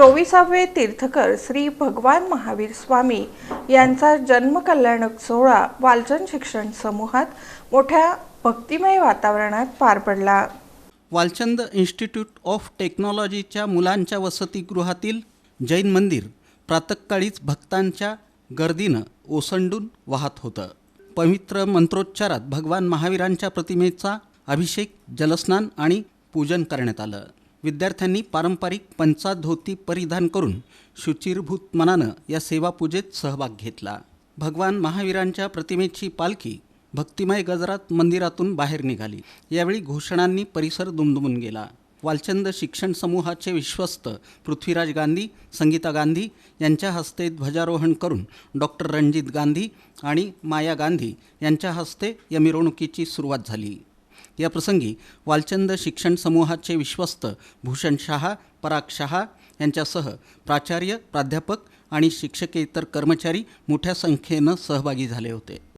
चोवीसावे तीर्थकर श्री भगवान महावीर स्वामी यांचा जन्मकल्याणक सोहळा वालचंद शिक्षण समूहात मोठ्या भक्तिमय वातावरणात पार पडला. वालचंद इन्स्टिट्यूट ऑफ टेक्नॉलॉजीच्या मुलांच्या वसतिगृहातील जैन मंदिर प्रातकाळीच भक्तांच्या गर्दीनं ओसंडून वाहत होतं. पवित्र मंत्रोच्चारात भगवान महावीरांच्या प्रतिमेचा अभिषेक जलस्नान आणि पूजन करण्यात आलं. विद्यार्थ्यांनी पारंपरिक पंचा धोती परिधान करून शुचिरभूत मनानं या सेवापूजेत सहभाग घेतला. भगवान महावीरांच्या प्रतिमेची पालखी भक्तिमय गजरात मंदिरातून बाहेर निघाली. यावेळी घोषणांनी परिसर दुमदुमून गेला. वालचंद शिक्षण समूहाचे विश्वस्त पृथ्वीराज गांधी संगीता गांधी यांच्या हस्ते ध्वजारोहण करून डॉक्टर रणजित गांधी आणि माया गांधी यांच्या हस्ते या मिरवणुकीची सुरुवात झाली. या प्रसंगी वालचंद शिक्षण समूहाचे विश्वस्त भूषण शहा पराग शहा यांच्यासह प्राचार्य प्राध्यापक आणि शिक्षकेतर कर्मचारी मोठ्या संख्येनं सहभागी झाले होते.